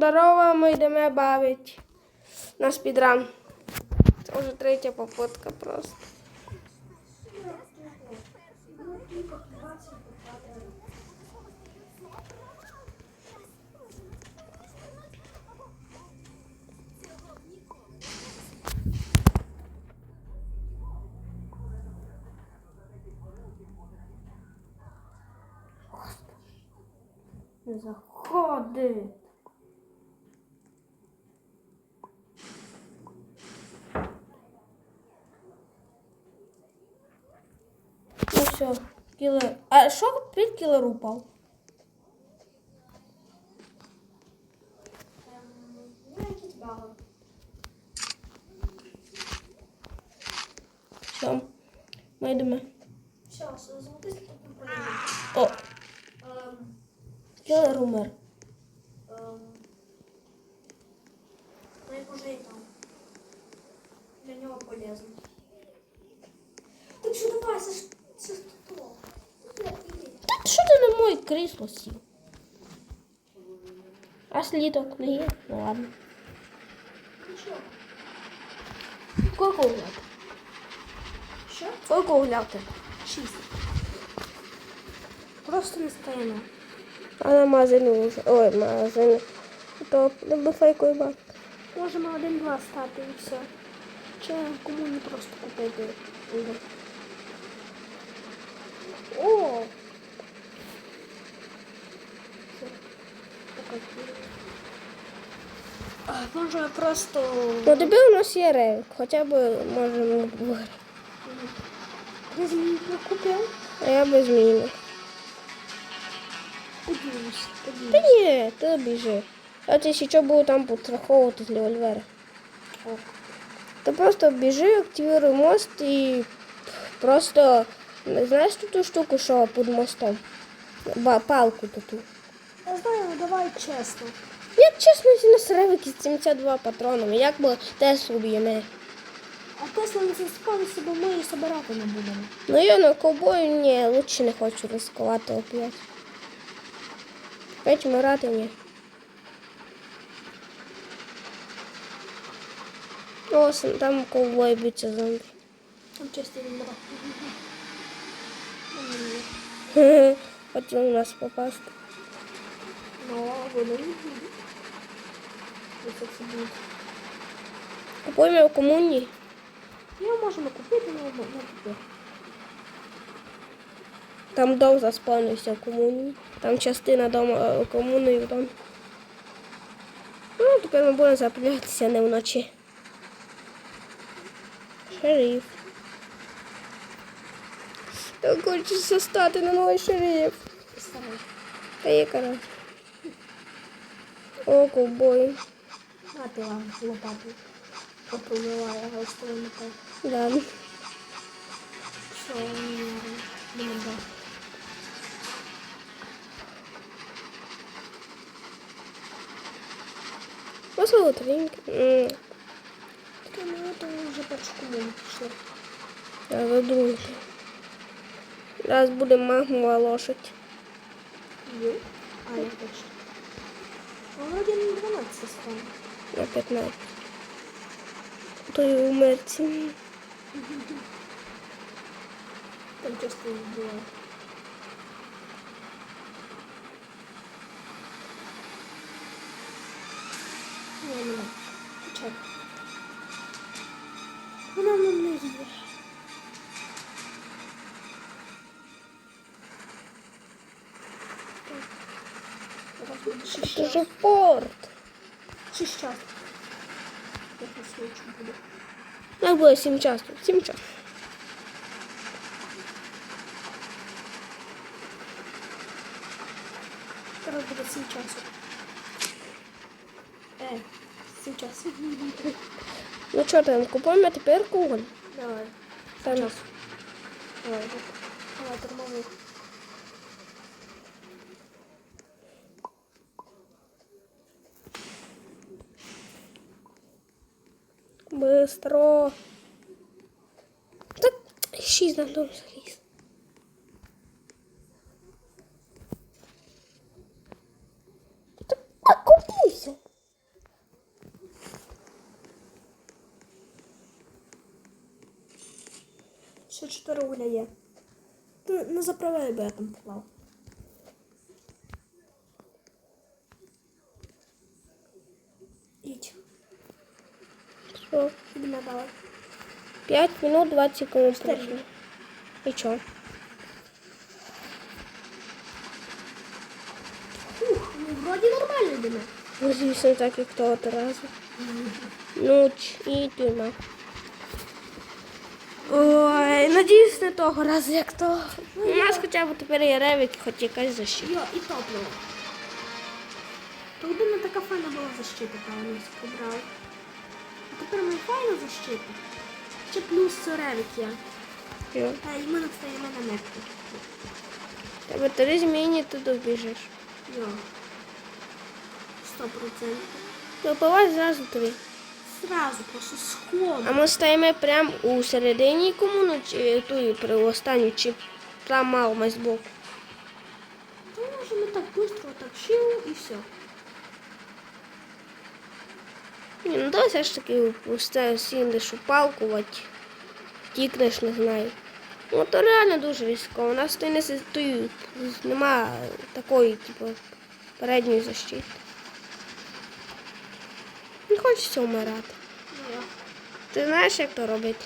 Здорово, ми йдемо бавити на спідран. Це вже третя попытка просто. Не заходить. Ну все, кілер. А що під кілер упав? Все. Ми йдемо. Щас, золотий. О, Ем, кілер умер. ем, Ну, і там. Для нього полезно. Так що давай, це ж це ж то. Та що ти на моє крісло сів? А слідок не є? Ну ладно. Сколько угляв? Що? Сколько угляв ти? Шість. Просто не стоїмо. А на вже. Ой, магазин. То не фейковий банк. Можемо один-два стати і все. Чи кому не просто купити. О! А, Може просто. Ну тобі у нас є рейк, хоча б можемо виграти. Я змію купив. А я без зміни. Подивимось, Та ні, ти біжи. А ти ще буду там підстраховувати з револьвера. Ти просто біжи, активируй мост і просто знаєш ту ту штуку, що під мостом? Ба, палку таку. Я знаю, ну давай чесно. Як чесно, на серевики 72 патронами, як би Теслу б'ємо. А Тесла не заспавився, бо ми її собирати не будемо. Ну я на ковбою ні, лучше не хочу ризикувати опять. Опять вмирати ні. О, там ковбой б'ється зомбі. Там часто не брав. Хотів у нас попасти. Ну, буде. Ось це буде. Купуємо в комуні. Його можемо купити, але не купити. Там дом заспавнився в комуні. Там частина дому е, комуни і там. Ну, тепер ми будемо запалятися не вночі. Шериф. Я хочу стати на новий шериф. Старий. Та є кара. О, ковбой. А ти вам лопату попливає, а остальне так. Да. Що, не да. Послухай, триньки. М, Таке, ну, то вже першу комуну пішли. Я задумка. Зараз буде магмова лошадь. Є. А, я точно. Воно один на 12 стане. На 15. То й умерці. Там часто не буває. Ні, нема. Чек. Вона нам не їде. Це ж порт. Слухаю, буде. Як буде 7 часу? 7 часу. Зараз буде сім часу. Е, сім часу. Ну там, купуємо тепер куголь. Давай. Там Давай, так. Давай, термовик. сестро. Так, шість на дом заліз. Так, купився. Ще чотири угля є. Ти не заправляй, бо я там поклав. На давай. 5 минут 20 секунд пройшло. І чо? Ух, ну вроді нормально йдемо. Ну, звісно, так як того разу. Ну, і тюрма. Ой, надіюсь, не того разу, як того. У нас хоча б тепер є ревік, хоч якась защита. Йо, і топливо. То один така файна була защита, певно, побрав. А тепер ми файна защита. Ще плюс ревік є. Йо. Та і ми настаємо на метку. Тебе три зміни, ти добіжиш. Йо. Сто процентів. Випивай зразу три. Зразу, просто схом. А ми стоїмо прямо у середині комуну, чи ту при останню, чи там мало збоку. Та може ми так швидко так щив і все. Ні, ну давай все ж таки пусте сіндиш упалкувати, тікнеш, не знаю. Ну то реально дуже різко. У нас то й не й нема такої, типу, передньої защити. Не хочеться вмирати. Ну. Ти знаєш, як то робити?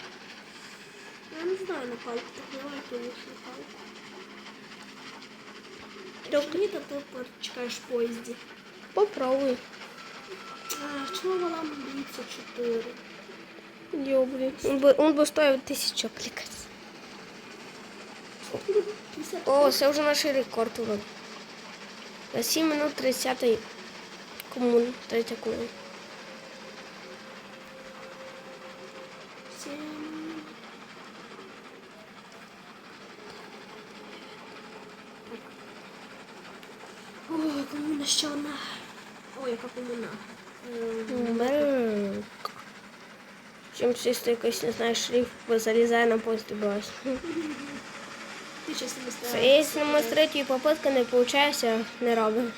Я не знаю на палку, так давай ти їх на палку. Тобто- ні, то ти чекаєш в поїзді. Попробуй. Чого вона боїться 4? Йо, блін. Он би, он би стоїв тисячу аплікацій. О, це вже наш рекорд урод. На 7 минут 30 комун, третя комун. Сім. Так. О, комуна ще одна. Ой, яка комуна. Ем, Чим чисто якось, не знаю, шрифт бо залізає на пост і бачиш. Ти чесно. Якщо ми з третьої попитки не виходить, не робимо.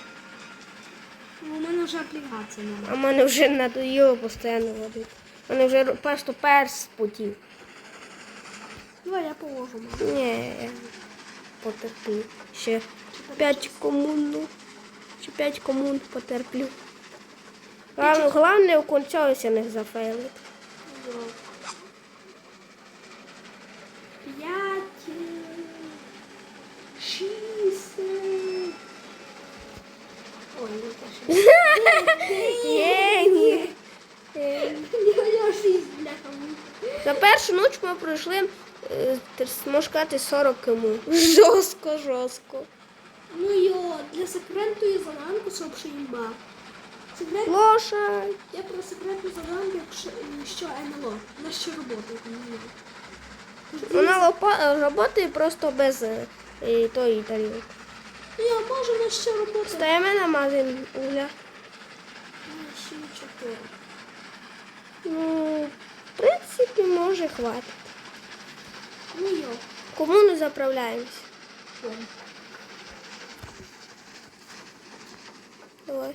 У мене вже аплікація немає. А в мене вже надоїло постійно водити. У мене вже просто перс спотів. Давай я положу, мам. Ні, я потерплю. Ще 5 комун. ну. Ще 5 комун потерплю. Головне у концовися не зафейлити. П'ять. е, Шість. е. Ой, ну це ще. Є, ні. Е, Я шість, бляха. За першу ніч ми пройшли, е, можна сказати, 40 км. Жорстко, жорстко. Ну йо, для секретної заданку сообщи імба. Секрет... Лошадь. Я про секретну якщо що НЛО. Вона ще робота. Вона лопа- працює просто без е, е, тої тарілки. Я можу на ще робота. Стаємо на магазин угля. Ще чотири. Ну, в принципі, може хватить. Ну йо. Кому не заправляємось? Давай.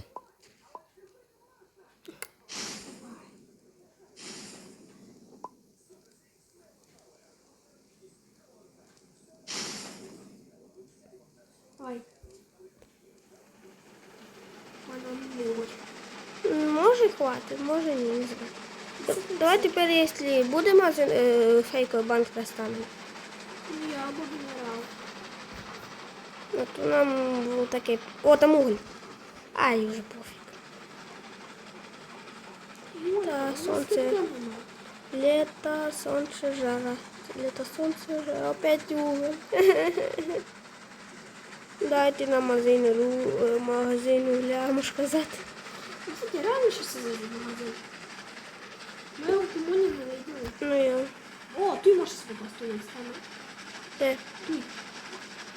Хватить, може ні, не Давай тепер, якщо буде магазин, е, фейковий банк достанемо. Ну я або генерал. Ну, то нам було таке. О, там уголь. Ай, вже пофіг. Та, у нас сонце. Лето, сонце, жара. Лето, сонце, жара. Опять уголь. Дайте нам магазин, магазин угля, можна сказати. Ну, Кстати, реально що це за магазин? Ми у комуні не вийдемо. Ну я. О, ти можеш собі просто є стане. Де? Тут.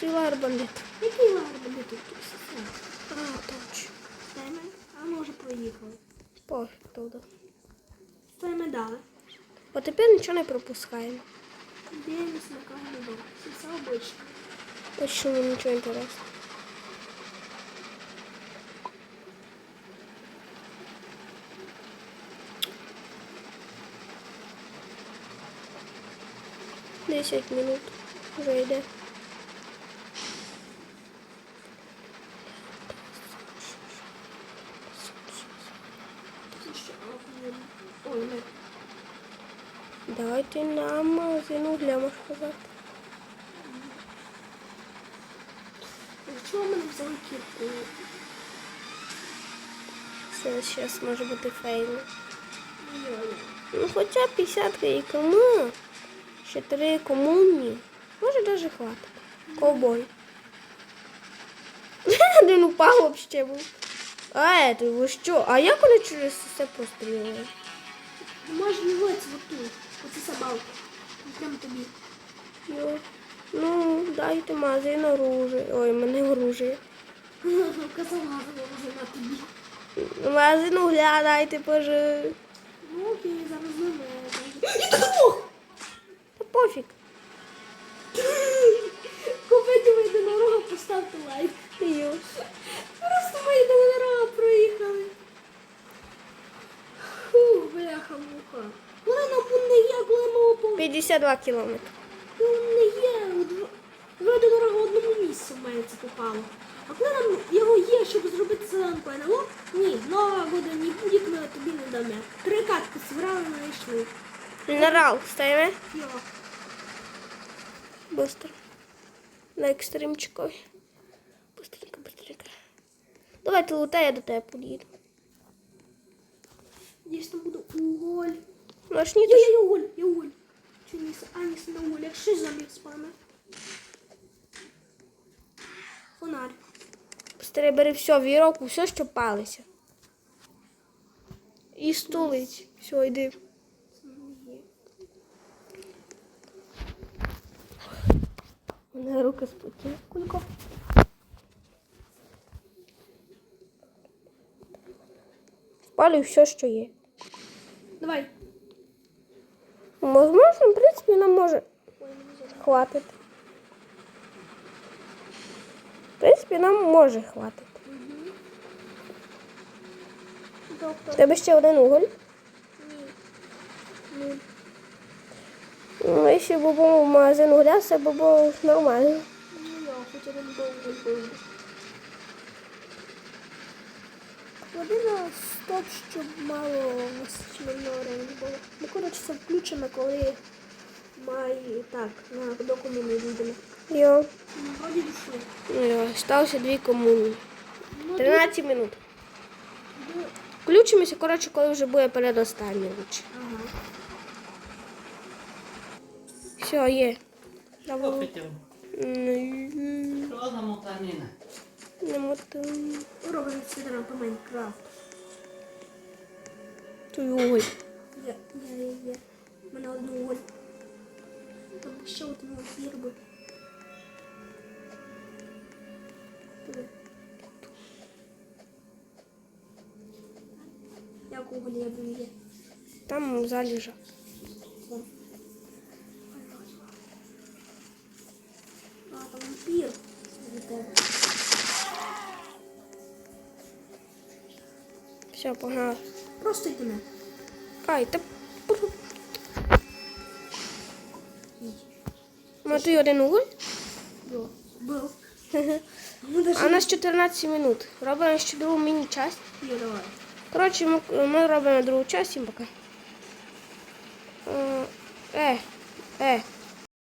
Трилар бандит. Який? Тут все це. А, точно. Стайме? А ми вже проїхали. Пофіг туди. Стайме дали. От тепер нічого не пропускаємо. Дивимось на кожну Все все обично. Почему нічого інтересного. 10 минут вже йде. Давайте нам угля, можна сказати. Чого мене взяли кірку? Це зараз може бути фейл. Ну хоча 50 і кому? Ще три комунні. Може навіть хватить. Ковбой. Один упав вообще був. А, это ви що? А як вони через це постріляли? Можеш дивитися отут. Оце собака. Прям тобі. Йо. Ну, дайте магазин оружия. Ой, мене оружие. Казала вже на тобі. Магазин угля дайте, боже. Ну окей, зараз не І! Та пофіг. Купити мої дорога, поставте лайк. Просто мої дорога проїхали. Фу, бляха муха. Коли нам не є, коли ми опо... 52 кілометри. Коли не є, до дорога в одному місці має це попало. А коли нам його є, щоб зробити зеленку НЛО, ні, нова года не буде, ми тобі не дамо. Три катки зібрали, знайшли. Мінерал ставимо. Йо. Быстро. На екстримчикові. Быстренько, быстренько. Давайте лутай, я до тебе під'їду. Десь там буде уголь. Наш ні, Я, я, я уголь, я уголь. Чи не с- а, не с- на уголь, як шість зомбів спаме. Фонарь. Быстрее бери все, віроку, все, що палиться. І стулить. Все, йди. Мене руки спотіли. Кулько. Спалюй все, що є. Давай. Возможно, в принципі, нам може хватити. В принципі, нам може хватити. У Доктор. тебе ще один уголь. Ні. Ну, Ну, якщо б був магазин угля, все б було нормально. ну хоч один був. На стоп, щоб мало насичено времени було. Ну, коротше, це включено, коли має так, на доку ми не йдемо. Йо. Ну, вроді дійшли. Йо, Стався дві комуни. Ну, 13 минут. Включимося, коротше, коли вже буде передостанній. Ага. Все, є. М, Що за мотанина? Не мотим. Робимо світером по Майнкрафт. Той уголь. Я, я, я, я. У мене одну голь. Там ще одну. Туди. Як уголь я був є? Там заліжа. Все, погнали. Просто йди на. Ай, та... Ну, той один уголь. Був. А Ну, у нас 14 минут. Робимо ще другу міні-часть. Йо, давай. Коротше, ми, ми робимо другу часть, всім пока.